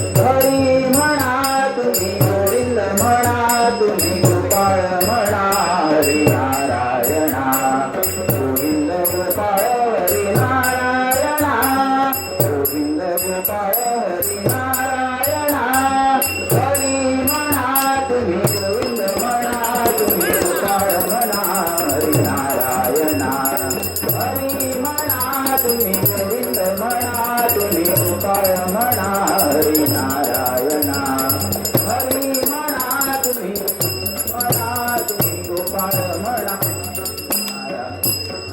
हरी म्हणा तुम्ही गोविंद म्हणा तुम्ही गोपाळ म्हणा हरी नारायणा. गोविंद गोपाळ हरी नारायणा. गोविंद गोपाळ हरी नारायणा. हरी म्हणा तुम्ही गोविंद म्हणा तुम्ही गोपाळ म्हणा हरी नारायणा. हरी म्हणा तुम्ही गोविंद म्हणा तुम्ही गोपाळ म्हणा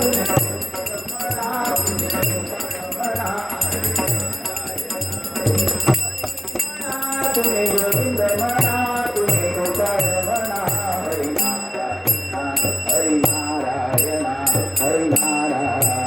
Hare Narayana, Hare Narayana.